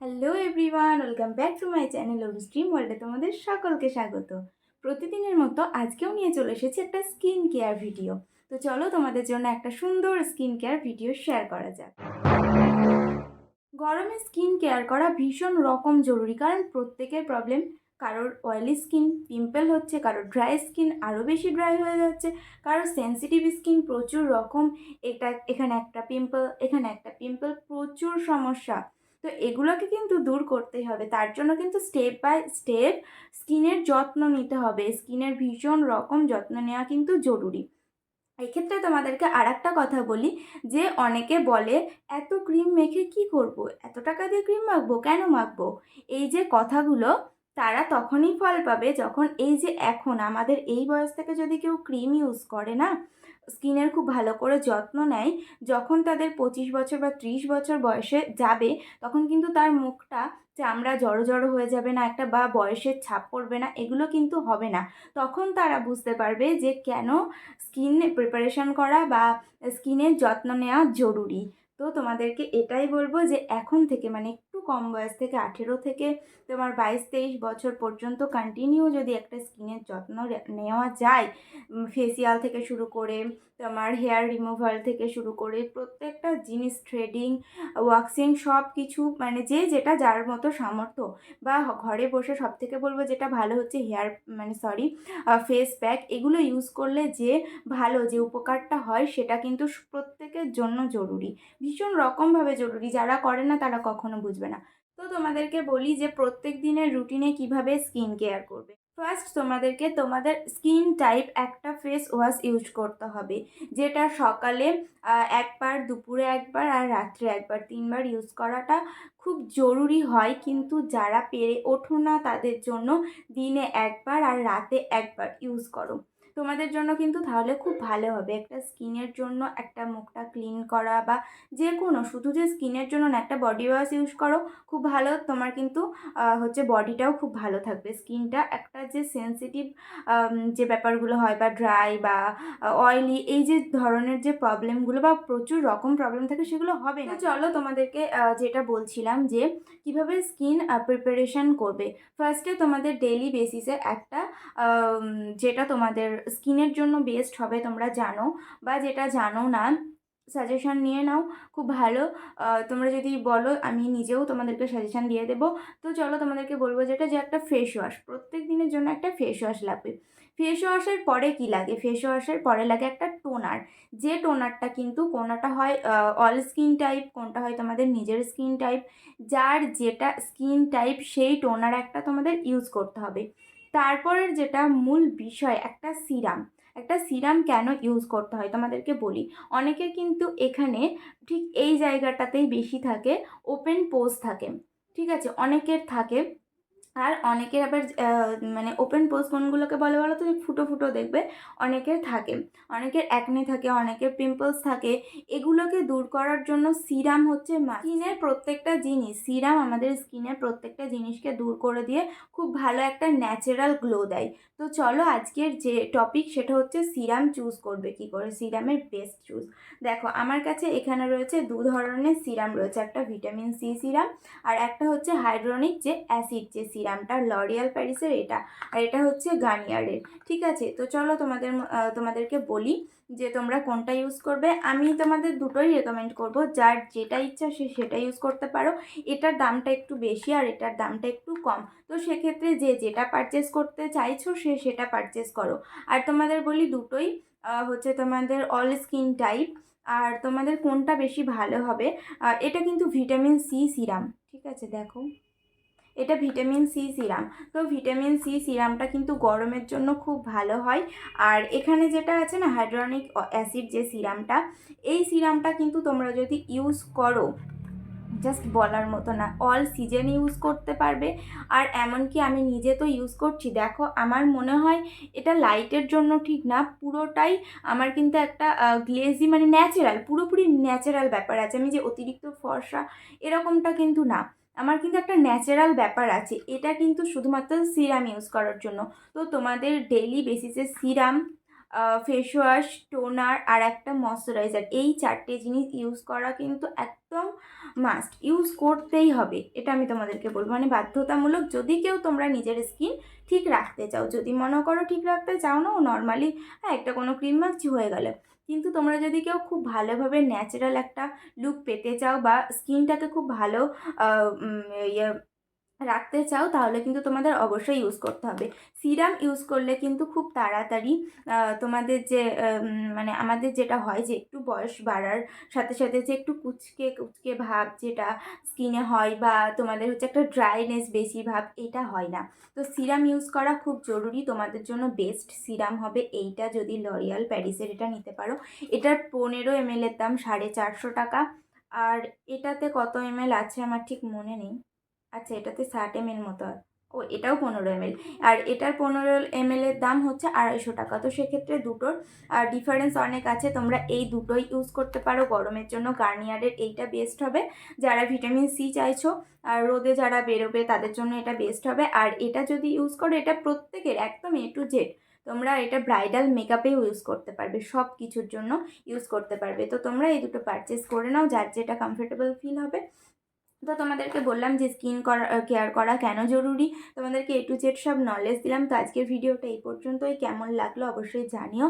Hello everyone welcome back to my channel or stream ওয়ার্ল্ডে তোমাদের সকলকে স্বাগত। প্রতিদিনের মতো আজকেও নিয়ে চলে এসেছি একটা স্কিন কেয়ার ভিডিও তো চলো তোমাদের জন্য একটা সুন্দর স্কিন কেয়ার ভিডিও শেয়ার করা যাক। গরমে স্কিন কেয়ার করা ভীষণ রকম জরুরি, কারণ প্রত্যেকের প্রবলেম কারোর অয়েলি স্কিন পিম্পল হচ্ছে, কারোর ড্রাই স্কিন আরও বেশি ড্রাই হয়ে যাচ্ছে, কারোর সেন্সিটিভ স্কিন প্রচুর রকম, এটা, এখানে একটা পিম্পল এখানে একটা পিম্পল প্রচুর সমস্যা। তো এগুলোকে কিন্তু দূর করতেই হবে। তার জন্য কিন্তু স্টেপ বাই স্টেপ স্কিনের যত্ন নিতে হবে। স্কিনের ভীষণ রকম যত্ন নেওয়া কিন্তু জরুরি। এক্ষেত্রে তোমাদেরকে আর একটা কথা বলি যে অনেকে বলে, এত ক্রিম মেখে কি করব? এত টাকা দিয়ে ক্রিম মাখবো? কেন মাখবো? এই যে কথাগুলো, তারা তখনই ফল পাবে যখন এই যে এখন আমাদের এই বয়স থেকে যদি কেউ ক্রিম ইউজ করে না স্কিনের খুব ভালো করে যত্ন নেয়। যখন তাদের পঁচিশ বছর বা ত্রিশ বছর বয়সে যাবে, তখন কিন্তু তার মুখটা চামড়া জড়ো জড়ো হয়ে যাবে না, একটা বা বয়সের ছাপ পড়বে না, এগুলো কিন্তু হবে না। তখন তারা বুঝতে পারবে যে কেন স্কিন প্রিপারেশন করা বা স্কিনের যত্ন নেওয়া জরুরি। তো তোমাদেরকে এটাই বলব যে এখন থেকে মানে একটু কম বয়স থেকে, আঠেরো থেকে তোমার বাইশ, তেইশ বছর পর্যন্ত কন্টিনিউ যদি একটা স্কিনের যত্ন নেওয়া যায় ফেসিয়াল থেকে শুরু করে, তোমার হেয়ার রিমুভাল থেকে শুরু করে, প্রত্যেকটা জিনিস থ্রেডিং ওয়াক্সিং সব কিছু মানে যে যেটা যার মতো সামর্থ্য, বা ঘরে বসে সব থেকে বলব যেটা ভালো হচ্ছে হেয়ার মানে সরি ফেস প্যাক এগুলো ইউজ করলে যে ভালো, যে উপকারটা হয়, সেটা কিন্তু প্রত্যেকের জন্য জরুরি। ভীষণ রকমভাবে জরুরি। যারা করে না, তারা কখনো বুঝবে না। তো তোমাদেরকে বলি যে, প্রত্যেক দিনের রুটিনে কীভাবে স্কিন কেয়ার করবে? ফার্স্ট তোমাদেরকে তোমাদের স্কিন টাইপ একটা ফেস ওয়াশ ইউজ করতে হবে, যেটা সকালে একবার, দুপুরে একবার আর রাত্রে একবার। তিনবার ইউজ করাটা খুব জরুরি হয়, কিন্তু যারা পেরে ওঠো না, তাদের জন্য দিনে একবার আর রাতে একবার ইউজ করো। তোমাদের জন্য কিন্তু তাহলে খুব ভালো হবে। একটা স্কিনের জন্য একটা মুখটা ক্লিন করা বা যে কোনো শুধু যে স্কিনের জন্য না, একটা বডি ওয়াশ ইউজ করো, খুব ভালো। তোমার কিন্তু হচ্ছে বডিটাও খুব ভালো থাকবে। স্কিনটা একটা যে সেন্সিটিভ যে ব্যাপারগুলো হয় বা ড্রাই বা অয়েলি এই যে ধরনের যে প্রবলেমগুলো বা প্রচুর রকম প্রবলেম থাকে, সেগুলো হবে না। চলো তোমাদেরকে যেটা বলছিলাম যে কীভাবে স্কিন প্রিপারেশন করবে। ফার্স্টে তোমাদের ডেইলি বেসিসে একটা যেটা তোমাদের স্কিনের জন্য বেস্ট হবে, তোমরা জানো। বা যেটা জানো না, সাজেশান নিয়ে নাও, খুব ভালো। তোমরা যদি বলো, আমি নিজেও তোমাদেরকে সাজেশান দিয়ে দেবো। তো চলো তোমাদেরকে বলব যেটা, যে একটা ফেস ওয়াশ প্রত্যেক দিনের জন্য একটা ফেস ওয়াশ লাগবে। ফেস ওয়াশের পরে কি লাগে? ফেস ওয়াশের পরে লাগে একটা টোনার যে টোনারটা কিন্তু কোনটা হয় অল স্কিন টাইপ কোনটা হয় তোমাদের নিজের স্কিন টাইপ যার যেটা স্কিন টাইপ সেই টোনার একটা তোমাদের ইউজ করতে হবে। তারপরের যেটা মূল বিষয়, একটা সিরাম। একটা সিরাম কেন ইউজ করতে হয় তোমাদেরকে বলি। অনেকের কিন্তু এখানে ঠিক এই জায়গাটাতেই বেশি থাকে ওপেন পোজ থাকে, ঠিক আছে? অনেকের থাকে আর অনেকের আবার মানে ওপেন পোজ বলে বলো তো? যে ফুটো ফুটো দেখবে, অনেকের থাকে। অনেকের অ্যাকনে থাকে, অনেকের পিম্পলস থাকে। এগুলোকে দূর করার জন্য সিরাম হচ্ছে স্কিনের প্রত্যেকটা জিনিস সিরাম আমাদের স্কিনের প্রত্যেকটা জিনিসকে দূর করে দিয়ে খুব ভালো একটা ন্যাচারাল গ্লো দেয়। তো চলো আজকের যে টপিক সেটা হচ্ছে সিরাম চুজ করবে কি করে? সিরামের বেস্ট চুজ দেখো, আমার কাছে এখানে রয়েছে দু ধরনের সিরাম রয়েছে। একটা ভিটামিন সি সিরাম আর একটা হচ্ছে হাইড্রোনিক যে অ্যাসিড যে সিরামটা লরিয়াল প্যারিসের এটা, আর এটা হচ্ছে গার্নিয়ারের ঠিক আছে? তো চলো তোমাদের তোমাদেরকে বলি যে তোমরা কোনটা ইউজ করবে। আমি তোমাদের দুটোই রেকমেন্ড করব। যার যেটা ইচ্ছা সে সেটা ইউজ করতে পারো। এটার দামটা একটু বেশি আর এটার দামটা একটু কম। তো সেক্ষেত্রে যে যেটা পারচেস করতে চাইছো সে সেটা পারচেস করো। আর তোমাদের বলি দুটোই হচ্ছে তোমাদের অল স্কিন টাইপ আর তোমাদের কোনটা বেশি ভালো হবে এটা কিন্তু ভিটামিন সি সিরাম ঠিক আছে? দেখো। এটা ভিটামিন সি সিরাম। তো ভিটামিন সি সিরামটা কিন্তু গরমের জন্য খুব ভালো হয়। আর এখানে যেটা আছে না, হাইড্রনিক অ্যাসিড যে সিরামটা, এই সিরামটা কিন্তু তোমরা যদি ইউজ করো, জাস্ট বলার মতো না, অল সিজন ইউজ করতে পারবে। আর এমনকি আমি নিজে তো ইউজ করছি, দেখো আমার মনে হয় এটা লাইটের জন্য ঠিক না, পুরোটাই আমার কিন্তু একটা গ্লেজি মানে ন্যাচারাল, পুরোপুরি ন্যাচারাল ব্যাপার আছে। আমি যে অতিরিক্ত ফর্সা, এরকমটা কিন্তু না। আমার কিন্তু একটা ন্যাচারাল ব্যাপার আছে। এটা কিন্তু শুধুমাত্র সিরাম ইউজ করার জন্য। তো তোমাদের ডেইলি বেসিসে সিরাম ফেস ওয়াশ টোনার আর একটা ময়শ্চারাইজার এই চারটে জিনিস ইউজ করা কিন্তু একদম মাস্ট ইউজ করতেই হবে। এটা আমি তোমাদেরকে বলব। মানে বাধ্যতামূলক যদি কেউ তোমরা নিজের স্কিন ঠিক রাখতে চাও। যদি মনে করো ঠিক রাখতে চাও না, ও নর্মালি হ্যাঁ একটা কোনো ক্রিম মাখছি হয়ে গেলে। কিন্তু তোমরা যদি কেউ খুব ভালোভাবে ন্যাচারাল একটা লুক পেতে চাও বা স্কিনটাকে খুব ভালো ইয়ে রাখতে চাও, তাহলে কিন্তু তোমাদের অবশ্যই ইউজ করতে হবে। সিরাম ইউজ করলে কিন্তু খুব তাড়াতাড়ি তোমাদের যে মানে আমাদের যেটা হয় যে, একটু বয়স বাড়ার সাথে সাথে যে একটু কুচকে কুচকে ভাব যেটা স্কিনে হয় বা তোমাদের হচ্ছে একটা ড্রাইনেস বেশি ভাব, এটা হয় না। তো সিরাম ইউজ করা খুব জরুরি, তোমাদের জন্য বেস্ট সিরাম হবে এইটা যদি লরিয়াল প্যারিসের এটা নিতে পারো। এটার পনেরো এম এর দাম সাড়ে চারশো টাকা। আর এটাতে কত এম আছে আমার ঠিক মনে নেই। আচ্ছা এটাতে ষাট এম এল মতো ও, এটাও পনেরো এম আর এটার পনেরো এম এর দাম হচ্ছে আড়াইশো টাকা। তো সেক্ষেত্রে দুটোর ডিফারেন্স অনেক আছে। তোমরা এই দুটোই ইউজ করতে পারো। গরমের জন্য গার্নিয়ারের এইটা বেস্ট হবে। যারা ভিটামিন সি চাইছো, আর রোদে যারা বেরোবে, তাদের জন্য এটা বেস্ট হবে। আর এটা যদি ইউজ করো, এটা প্রত্যেকের একদম এ টু জেড তোমরা এটা ব্রাইডাল মেকআপেও ইউজ করতে পারবে। সব কিছুর জন্য ইউজ করতে পারবে। তো তোমরা এই দুটো পারচেস করে নাও। যার যেটা কমফোর্টেবল ফিল হবে। তো তোমাদেরকে বললাম যে স্কিন করা কেয়ার করা কেন জরুরি? তোমাদেরকে এ টু জেড সব নলেজ দিলাম। তো আজকের ভিডিওটা এই পর্যন্তই। কেমন লাগল অবশ্যই জানিও।